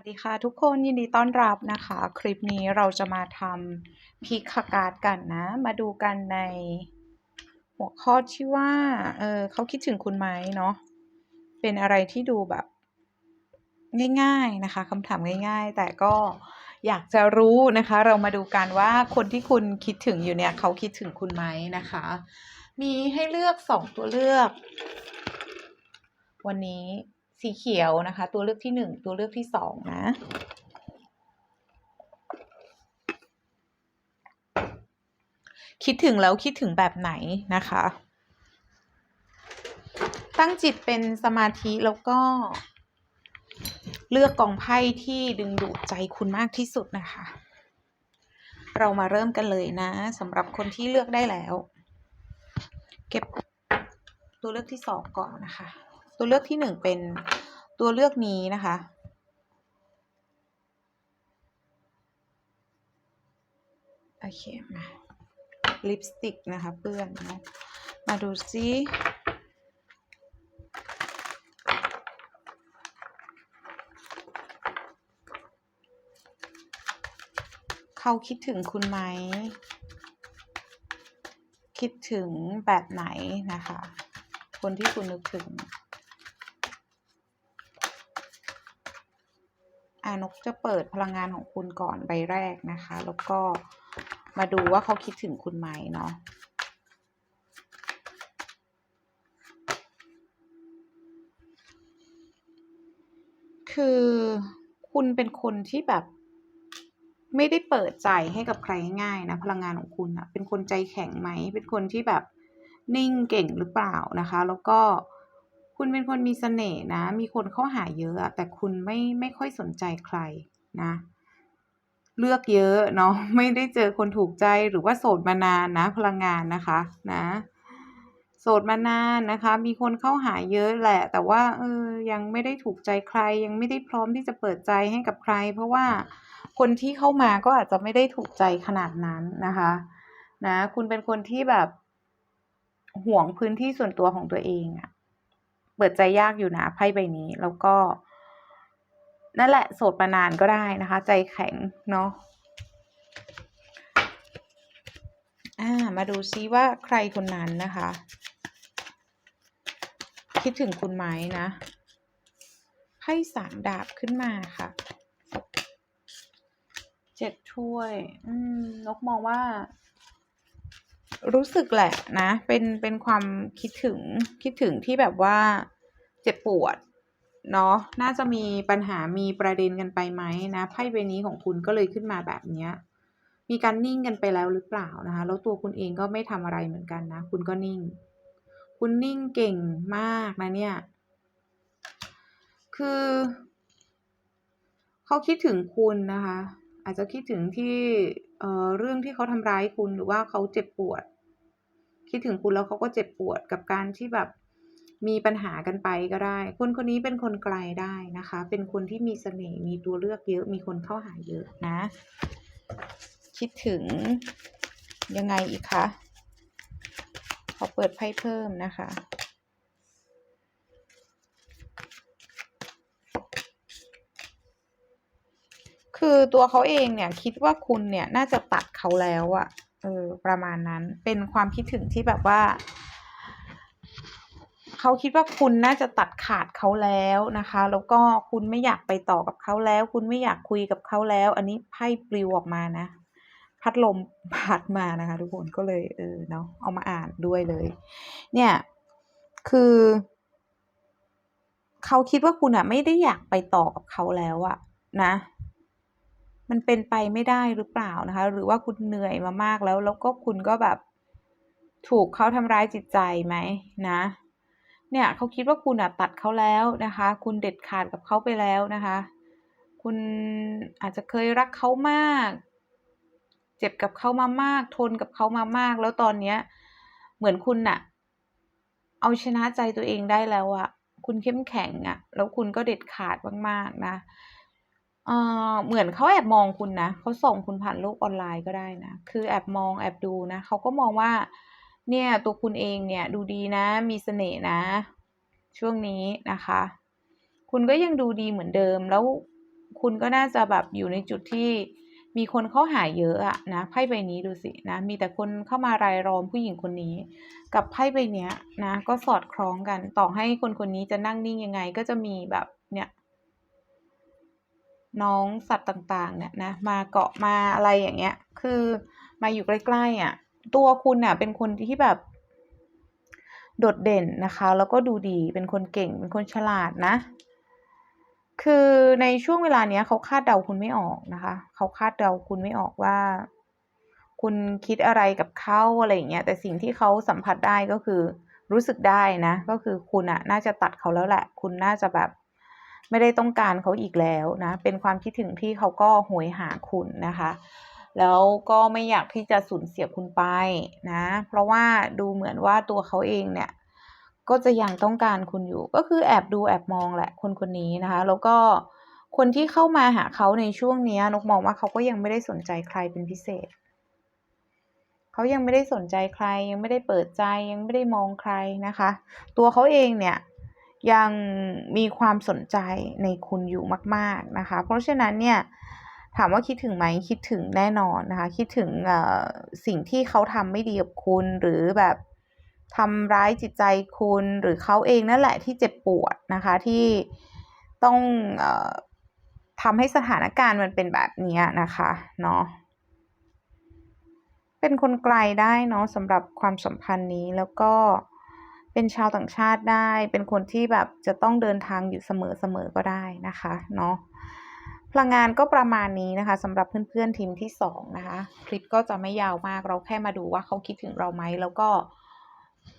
สวัสดีค่ะทุกคนยินดีต้อนรับนะคะ คลิปนี้เราจะมาทำพิกคการ์ดกันนะ มาดูกันในหัวข้อที่ว่าเออเขาคิดถึงคุณไหมเนาะเป็นอะไรที่ดูแบบ ง่ายๆนะคะคำถามง่าย ๆ แต่ก็อยากจะรู้นะคะ เรามาดูกันว่าคนที่คุณคิดถึงอยู่เนี่ย เขาคิดถึงคุณไหมนะคะ มีให้เลือกสองตัวเลือก วันนี้ สีเขียวนะคะ ตัวเลือกที่หนึ่งตัวเลือกที่สองนะคิดถึงแล้วคิดถึงแบบไหนนะคะ ตั้งจิตเป็นสมาธิแล้วก็ เลือกกองไพ่ที่ดึงดูดใจคุณมากที่สุดนะคะ เรามาเริ่มกันเลยนะสำหรับคนที่เลือกได้แล้ว เก็บตัวเลือกที่สองก่อนนะคะ ตัวเลือกที่หนึ่งเป็นตัวเลือกนี้นะคะ โอเค มาลิปสติกนะคะเปื้อนนะมาดูซิเขาคิดถึงคุณไหม คิดถึงแบบไหนนะคะ คนที่คุณนึกถึง อา นกจะเปิดพลังงานของคุณก่อนใบแรกนะคะ แล้วก็มาดูว่าเขาคิดถึงคุณไหมเนาะคือคุณเป็นคนที่แบบ ไม่ได้เปิดใจให้กับใครง่ายนะ พลังงานของคุณอะเป็นคนใจแข็งไหม เป็นคนที่แบบนิ่งเก่งหรือเปล่านะคะ แล้วก็ คุณเป็นคนมีเสน่ห์นะ มีคนเข้าหาเยอะอะ แต่คุณไม่ไม่ค่อยสนใจใครนะ เลือกเยอะเนาะ ไม่ได้เจอคนถูกใจหรือว่าโสดมานานนะ พลังงานนะคะ นะ โสดมานานนะคะ มีคนเข้าหาเยอะแหละ แต่ว่าเออยังไม่ได้ถูกใจใคร ยังไม่ได้พร้อมที่จะเปิดใจให้กับใคร เพราะว่าคนที่เข้ามาก็อาจจะไม่ได้ถูกใจขนาดนั้นนะคะ นะ คุณเป็นคนที่แบบห่วงพื้นที่ส่วนตัวของตัวเองอะ เปิดใจยากอยู่นะไพ่ใบนี้แล้วก็ นั่นแหละโสดมานานก็ได้นะคะ ใจแข็งเนาะอ่ามาดูซิว่าใครคนนั้นนะคะ คิดถึงคุณไหมนะไพ่สามดาบขึ้นมาค่ะเจ็ดถ้วย อืมนกมองว่า รู้สึกแหละนะ เป็นเป็นความคิดถึงคิดถึงที่แบบว่าเจ็บปวดเนาะน่าจะมีปัญหามีประเด็นกันไปไหมนะไพ่ใบนี้ของคุณก็เลยขึ้นมาแบบเนี้ยมีการนิ่งกันไปแล้วหรือเปล่านะคะแล้วตัวคุณเองก็ไม่ทำอะไรเหมือนกันนะ คุณก็นิ่ง คุณนิ่งเก่งมากนะเนี่ย คือเขาคิดถึงคุณนะคะ อาจจะคิดถึงที่เอ่อเรื่องที่เขาทำร้ายคุณหรือว่าเขาเจ็บปวด คิดถึงคุณแล้วเขาก็เจ็บปวดกับการที่แบบมีปัญหากันไปก็ได้ คนคนนี้เป็นคนไกลได้นะคะ เป็นคนที่มีเสน่ห์มีตัวเลือกเยอะมีคนเข้าหาเยอะนะ คิดถึงยังไงอีกคะขอเปิดไพ่เพิ่มนะคะคือตัวเขาเองเนี่ยคิดว่าคุณเนี่ยน่าจะตัดเขาแล้วอะ เออประมาณนั้นเป็นความคิดถึงที่แบบว่า เขาคิดว่าคุณน่าจะตัดขาดเขาแล้วนะคะ แล้วก็คุณไม่อยากไปต่อกับเขาแล้ว คุณไม่อยากคุยกับเขาแล้ว อันนี้ไพ่ปลิวออกมานะ พัดลมพัดมานะคะ ทุกคนก็เลยเออเนาะเอามาอ่านด้วยเลย เนี่ยคือเขาคิดว่าคุณอะไม่ได้อยากไปต่อกับเขาแล้วอะนะ มันเป็นไปไม่ได้หรือเปล่านะคะ หรือว่าคุณเหนื่อยมามากแล้ว แล้วก็คุณก็แบบถูกเขาทำร้ายจิตใจไหมนะ เนี่ยเขาคิดว่าคุณอะตัดเขาแล้วนะคะ คุณเด็ดขาดกับเขาไปแล้วนะคะ คุณอาจจะเคยรักเขามาก เจ็บกับเขามามาก ทนกับเขามามาก แล้วตอนเนี้ย เหมือนคุณน่ะ เอาชนะใจตัวเองได้แล้วอะคุณเข้มแข็งอะแล้วคุณก็เด็ดขาดมากๆนะ เออเหมือนเขาแอบมองคุณนะเขาส่งคุณผ่านโลกออนไลน์ก็ได้นะ คือแอบมองแอบดูนะเขาก็มองว่า เนี่ยตัวคุณเองเนี่ยดูดีนะ มีเสน่ห์นะ ช่วงนี้นะคะ คุณก็ยังดูดีเหมือนเดิม แล้วคุณก็น่าจะแบบอยู่ในจุดที่มีคนเข้าหาเยอะอะนะไพ่ใบนี้ดูสินะ มีแต่คนเข้ามารายล้อมผู้หญิงคนนี้ กับไพ่ใบเนี้ยนะ ก็สอดคล้องกัน ต่อให้คนคนนี้จะนั่งนิ่งยังไง ก็จะมีแบบ น้องสัตว์ต่างๆ เนี่ยนะมาเกาะมาอะไรอย่างเงี้ย คือมาอยู่ใกล้ๆอะ ตัวคุณน่ะ เป็นคนที่แบบ โดดเด่นนะคะ แล้วก็ดูดีเป็นคนเก่งเป็นคนฉลาดนะ คือในช่วงเวลาเนี้ยเขาคาดเดาคุณไม่ออกนะคะเขาคาดเดาคุณไม่ออกว่า คุณคิดอะไรกับเขาอะไรอย่างเงี้ยแต่สิ่งที่เขาสัมผัสได้ก็คือรู้สึกได้นะ ก็คือคุณอะน่าจะตัดเขาแล้วแหละ คุณน่าจะแบบ ไม่ได้ต้องการเขาอีกแล้วนะ เป็นความคิดถึงที่เขาก็โหยหาคุณนะคะ แล้วก็ไม่อยากที่จะสูญเสียคุณไปนะ เพราะว่าดูเหมือนว่าตัวเขาเองเนี่ยก็จะยังต้องการคุณอยู่ ก็คือแอบดูแอบมองแหละคนคนนี้นะคะ แล้วก็คนที่เข้ามาหาเขาในช่วงนี้นกมองว่าเขาก็ยังไม่ได้สนใจใครเป็นพิเศษ เขายังไม่ได้สนใจใคร ยังไม่ได้เปิดใจยังไม่ได้มองใครนะคะ ตัวเขาเองเนี่ย ยังมีความสนใจในคุณอยู่มาก ๆนะคะ เพราะฉะนั้นเนี่ยถามว่าคิดถึงไหมคิดถึงแน่นอนนะคะ คิดถึงสิ่งที่เขาทำไม่ดีกับคุณหรือแบบทำร้ายจิตใจคุณ หรือเขาเองนั่นแหละที่เจ็บปวดนะคะที่ต้องอทำให้สถานการณ์มันเป็นแบบนี้นะคะเนาะเป็นคนไกลได้เนาะสำหรับความสัมพันธ์นี้แล้วก็ เป็นชาวต่างชาติได้ เป็นคนที่แบบจะต้องเดินทางอยู่เสมอๆก็ได้นะคะเนาะพลังงานก็ประมาณนี้นะคะสำหรับเพื่อนๆทีมที่2นะคะ คลิปก็จะไม่ยาวมากเราแค่มาดูว่าเขาคิดถึงเราไหมแล้วก็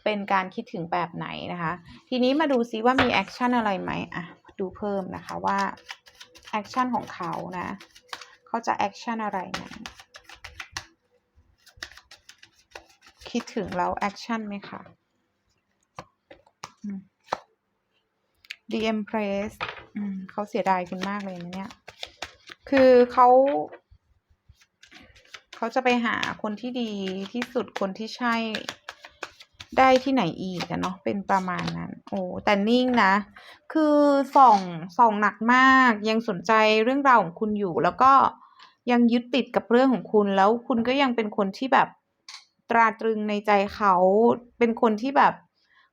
เป็นการคิดถึงแบบไหนนะคะ ทีนี้มาดูซิว่ามีแอคชั่นอะไรไหมอะดูเพิ่มนะคะว่าแอคชั่นของเขานะเขาจะแอคชั่นอะไรไหมคิดถึงแล้วแอคชั่นไหมคะ อืม The Empress เขาเสียดายคุณมากเลยนะเนี่ย คือเขาเขาจะไปหาคนที่ดีที่สุดคนที่ใช่ได้ที่ไหนอีกอะเนาะเป็นประมาณนั้น โอ้แต่นิ่งนะ คือส่องส่องหนักมากยังสนใจเรื่องราวของคุณอยู่ แล้วก็ยังยึดติดกับเรื่องของคุณแล้วคุณก็ยังเป็นคนที่แบบตราตรึงในใจเขาเป็นคนที่แบบ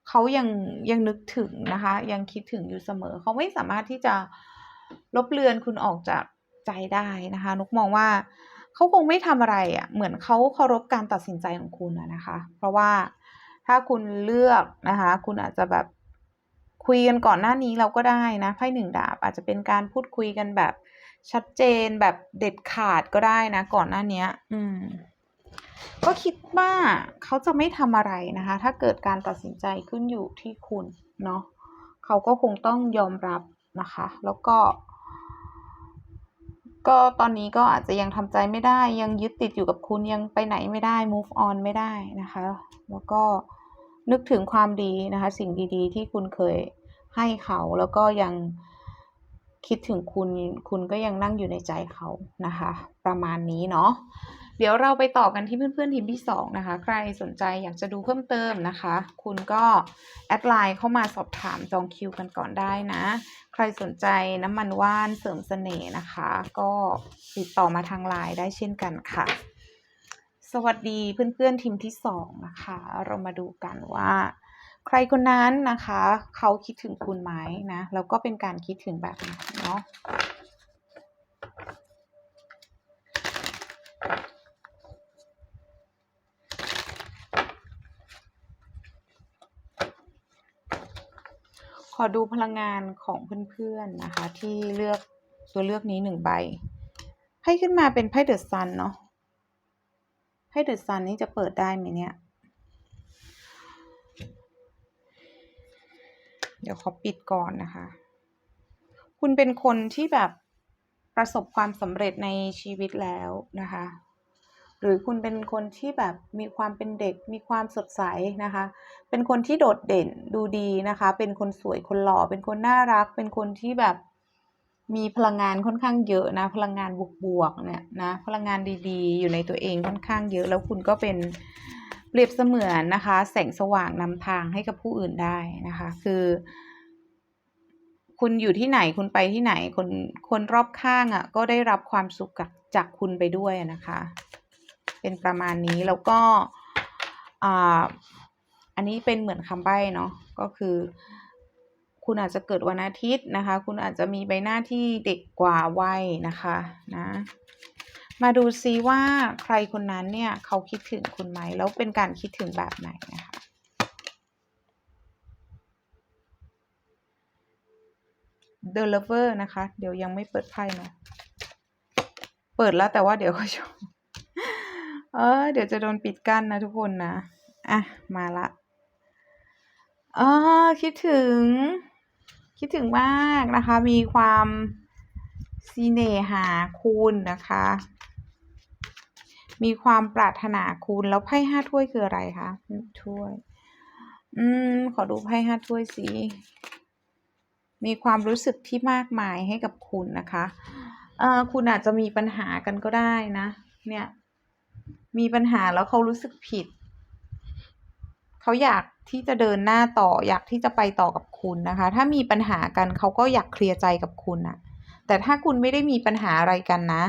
เขายังยังนึกถึงนะคะ ยังคิดถึงอยู่เสมอ เขาไม่สามารถที่จะลบเลือนคุณออกจากใจได้นะคะ นุกมองว่าเขาคงไม่ทำอะไรอะเหมือนเขาเคารพการตัดสินใจของคุณนะคะ เพราะว่าถ้าคุณเลือกนะคะ คุณอาจจะแบบคุยกันก่อนหน้านี้แล้วก็ได้นะไพ่หนึ่งดาบอาจจะเป็นการพูดคุยกันแบบชัดเจนแบบเด็ดขาดก็ได้นะ ก่อนหน้านี้ อืม ก็คิดว่าเขาจะไม่ทำอะไรนะคะ ถ้าเกิดการตัดสินใจขึ้นอยู่ที่คุณเนาะเขาก็คงต้องยอมรับนะคะ แล้วก็ ก็ตอนนี้ก็อาจจะยังทำใจไม่ได้ ยังยึดติดอยู่กับคุณยังไปไหนไม่ได้ move on ไม่ได้นะคะ แล้วก็นึกถึงความดีนะคะ สิ่งดีๆ ที่คุณเคยให้เขาแล้วก็ยังคิดถึงคุณ คุณก็ยังนั่งอยู่ในใจเขานะคะ ประมาณนี้เนาะ เดี๋ยวเราไปต่อกันที่เพื่อนๆทีมที่2นะคะ ใครสนใจอยากจะดูเพิ่มเติมนะคะ คุณก็แอดไลน์เข้ามาสอบถามจองคิวกันก่อนได้นะ ใครสนใจน้ำมันว่านเสริมเสน่ห์นะคะ ก็ติดต่อมาทางไลน์ได้เช่นกันค่ะ สวัสดีเพื่อนๆทีมที่2นะคะ เรามาดูกันว่า ใครคนนั้นนะคะ เขาคิดถึงคุณไหมนะ แล้วก็เป็นการคิดถึงแบบไหนเนาะ อดูพลังงานของเพื่อนๆนะคะ ที่เลือกตัวเลือกนี้1ใบไพ่ขึ้นมาเป็นไพ่ The Sun เนาะไพ่ The Sun นี่จะเปิดได้ไหมเนี่ย เดี๋ยวขอปิดก่อนนะคะ คุณเป็นคนที่แบบประสบความสำเร็จในชีวิตแล้วนะคะ หรือคุณเป็นคนที่แบบมีความเป็นเด็ก มีความสดใสนะคะ เป็นคนที่โดดเด่นดูดีนะคะ เป็นคนสวยคนหล่อ เป็นคนน่ารัก เป็นคนที่แบบมีพลังงานค่อนข้างเยอะนะ พลังงานบวกๆเนี่ยนะพลังงานดีๆ อยู่ในตัวเองค่อนข้างเยอะ แล้วคุณก็เป็นเปรียบเสมือนนะคะ แสงสว่างนำทางให้กับผู้อื่นได้นะคะ คือ คุณอยู่ที่ไหนคุณไปที่ไหนคนคนรอบข้างอะ่ะ ก็ได้รับความสุขจากจากคุณไปด้วยนะคะ เป็นประมาณนี้แล้วก็อ่าอันนี้เป็นเหมือนคำใบ้เนาะก็คือ คุณอาจจะเกิดวันอาทิตย์นะคะ คุณอาจจะมีใบหน้าที่เด็กกว่าวัยนะคะนะมาดูซิว่าใครคนนั้นเนี่ยเขาคิดถึงคุณไหมแล้วเป็นการคิดถึงแบบไหนนะคะ The Lover นะคะ เดี๋ยวยังไม่เปิดไพ่เนาะเปิดแล้วแต่ว่าเดี๋ยวก็ชม เออ เดี๋ยวจะโดนปิดกั้นนะทุกคนนะ อะ มาละเออคิดถึง คิดถึงมากนะคะ มีความซีเนหาคุณนะคะ มีความปรารถนาคุณแล้วไพ่ห้าถ้วยคืออะไรคะถ้วย อืม ขอดูไพ่ห้าถ้วยสิมีความรู้สึกที่มากมายให้กับคุณนะคะ เอ่อ คุณอาจจะมีปัญหากันก็ได้นะ เนี่ย มีปัญหาแล้วเขารู้สึกผิด เขาอยากที่จะเดินหน้าต่อ อยากที่จะไปต่อกับคุณนะคะ ถ้ามีปัญหากันเขาก็อยากเคลียร์ใจกับคุณอะแต่ถ้าคุณไม่ได้มีปัญหาอะไรกันนะ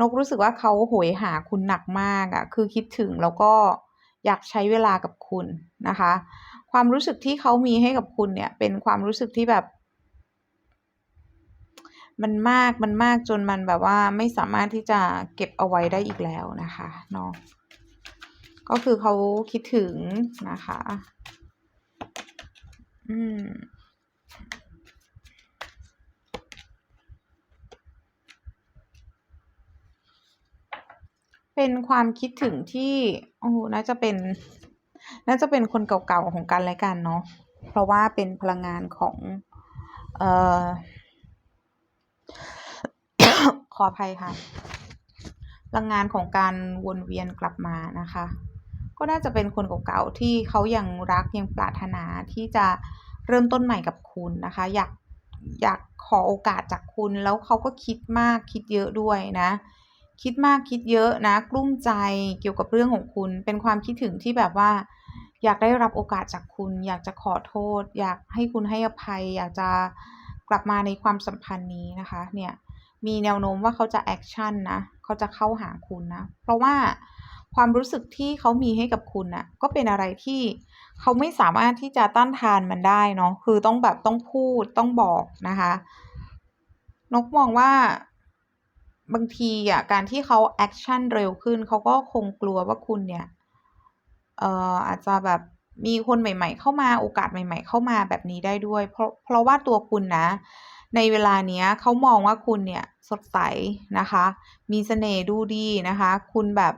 นกรู้สึกว่าเขาโหยหาคุณหนักมากอะคือคิดถึงแล้วก็อยากใช้เวลากับคุณนะคะ ความรู้สึกที่เขามีให้กับคุณเนี่ย เป็นความรู้สึกที่แบบ มันมากมันมากจนมันแบบว่าไม่สามารถที่จะเก็บเอาไว้ได้อีกแล้วนะคะเนาะก็คือเขาคิดถึงนะคะ อืมเป็นความคิดถึงที่โอ้โหน่าจะเป็น น่าจะเป็นคนเก่าๆของกันและกันเนาะเพราะว่าเป็นพลังงานของ เอ่อ ขออภัยค่ะพลังงานของการวนเวียนกลับมานะคะ ก็น่าจะเป็นคนเก่าๆที่เขายังรักยังปรารถนาที่จะเริ่มต้นใหม่กับคุณนะคะ อยากอยากขอโอกาสจากคุณแล้วเขาก็คิดมากคิดเยอะด้วยนะ คิดมากคิดเยอะนะ กลุ้มใจเกี่ยวกับเรื่องของคุณ เป็นความคิดถึงที่แบบว่า อยากได้รับโอกาสจากคุณ อยากจะขอโทษ อยากให้คุณให้อภัย อยากจะกลับมาในความสัมพันธ์นี้นะคะ เนี่ย มีแนวโน้มว่าเขาจะแอคชั่นนะเขาจะเข้าหาคุณนะ เพราะว่าความรู้สึกที่เขามีให้กับคุณน่ะ ก็เป็นอะไรที่เขาไม่สามารถที่จะต้านทานมันได้เนาะคือต้องแบบต้องพูดต้องบอกนะคะ นกมองว่าบางทีอะการที่เขาแอคชั่นเร็วขึ้น เขาก็คงกลัวว่าคุณเนี่ย เอ่ออาจจะแบบมีคนใหม่ ๆ เข้ามาโอกาสใหม่ ๆ เข้ามาแบบนี้ได้ด้วย เพราะเพราะว่าตัวคุณนะ ในเวลาเนี้ยเขามองว่าคุณเนี่ยสดใสนะคะ มีเสน่ห์ดูดีนะคะ คุณแบบ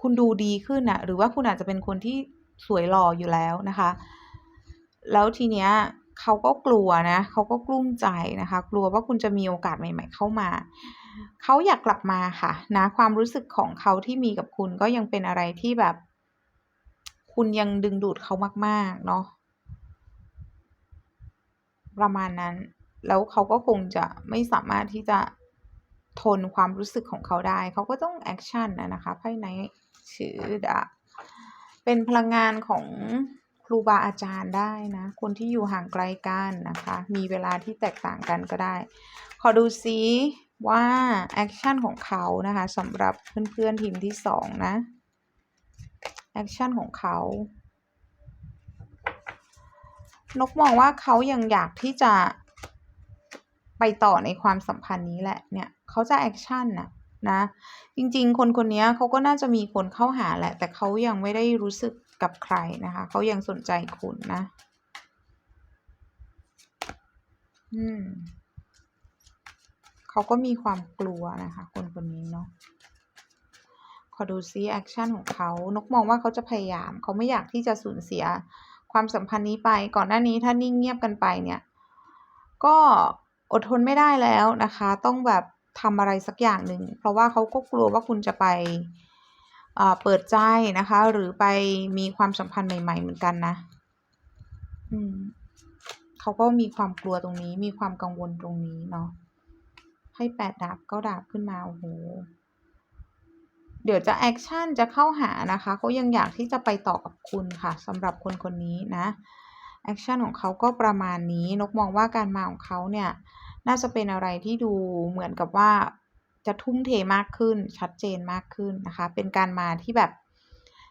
คุณดูดีขึ้นอะหรือว่าคุณอาจจะเป็นคนที่สวยหล่ออยู่แล้วนะคะ แล้วทีเนี้ยเขาก็กลัวนะเขาก็กลุ้มใจนะคะ กลัวว่าคุณจะมีโอกาสใหม่ ๆ เข้ามาเขาอยากกลับมาค่ะนะความรู้สึกของเขาที่มีกับคุณก็ยังเป็นอะไรที่แบบ คุณยังดึงดูดเขามาก ๆ เนาะประมาณนั้น แล้วเขาก็คงจะไม่สามารถที่จะทนความรู้สึกของเขาได้ เขาก็ต้องแอคชั่นอะนะคะไพ่ไนชื่อดาเป็นพลังงานของครูบาอาจารย์ได้นะ คนที่อยู่ห่างไกลกันนะคะ มีเวลาที่แตกต่างกันก็ได้ ขอดูซิว่าแอคชั่นของเขานะคะสำหรับเพื่อนๆทีมที่สองนะ แอคชั่นของเขา นกมองว่าเขายังอยากที่จะ ไปต่อในความสัมพันธ์นี้แหละเนี่ยเขาจะแอคชั่นนะนะ จริงๆ คนคนนี้เขาก็น่าจะมีคนเข้าหาแหละ แต่เขายังไม่ได้รู้สึกกับใครนะคะเขายังสนใจคุณนะ อืมเขาก็มีความกลัวนะคะ คนคนนี้เนาะขอดูซิแอคชั่นของเขา นกมองว่าเขาจะพยายาม เขาไม่อยากที่จะสูญเสียความสัมพันธ์นี้ไป ก่อนหน้านี้ถ้านิ่งเงียบกันไปเนี่ย ก็ อดทนไม่ได้แล้วนะคะ ต้องแบบทำอะไรสักอย่างหนึ่ง เพราะว่าเขาก็กลัวว่าคุณจะไปเปิดใจนะคะ หรือไปมีความสัมพันธ์ใหม่ ๆ เหมือนกันนะอืมเขาก็มีความกลัวตรงนี้ มีความกังวลตรงนี้เนาะให้แปดดาบเก้าดาบขึ้นมาโอ้โหเดี๋ยวจะแอคชั่นจะเข้าหานะคะเขายังอยากที่จะไปต่อกับคุณค่ะสำหรับคนคนนี้นะ แอคชั่นของเขาก็ประมาณนี้ นกมองว่าการมาของเขาเนี่ย น่าจะเป็นอะไรที่ดูเหมือนกับว่าจะทุ่มเทมากขึ้นชัดเจนมากขึ้นนะคะ เป็นการมาที่แบบ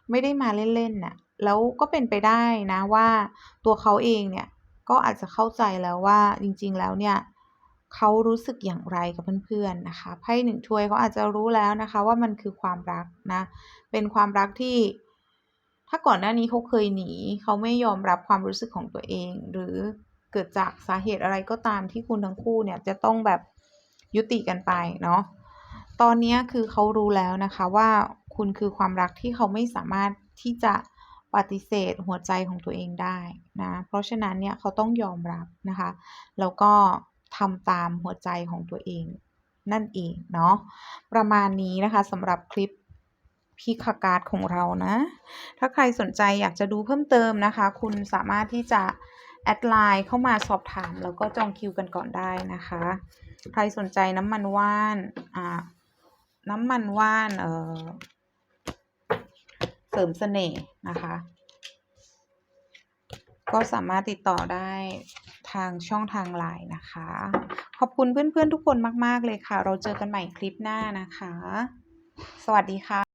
ไม่ได้มาเล่นๆน่ะแล้วก็เป็นไปได้นะว่าตัวเขาเองเนี่ยก็อาจจะเข้าใจแล้วว่าจริงๆแล้วเนี่ยเขารู้สึกอย่างไรกับเพื่อนๆนะคะไพ่หนึ่งถ้วยเขาอาจจะรู้แล้วนะคะ ว่ามันคือความรักนะเป็นความรักที่ ถ้าก่อนหน้านี้เขาเคยหนี เขาไม่ยอมรับความรู้สึกของตัวเอง หรือเกิดจากสาเหตุอะไรก็ตามที่คุณทั้งคู่เนี่ยจะต้องแบบยุติกันไปเนาะ ตอนนี้คือเขารู้แล้วนะคะว่าคุณคือความรักที่เขาไม่สามารถที่จะปฏิเสธหัวใจของตัวเองได้นะ เพราะฉะนั้นเนี่ยเขาต้องยอมรับนะคะ แล้วก็ทำตามหัวใจของตัวเองนั่นเองเนาะ ประมาณนี้นะคะสำหรับคลิป พิคการ์ดของเรานะ ถ้าใครสนใจอยากจะดูเพิ่มเติมนะคะ คุณสามารถที่จะแอดไลน์เข้ามาสอบถาม แล้วก็จองคิวกันก่อนได้นะคะ ใครสนใจน้ำมันว่านอ่าน้ำมันว่านเออเสริมเสน่ห์นะคะ ก็สามารถติดต่อได้ทางช่องทางไลน์นะคะ ขอบคุณเพื่อนๆทุกคนมาก ๆ เลยค่ะ เราเจอกันใหม่คลิปหน้านะคะ สวัสดีค่ะ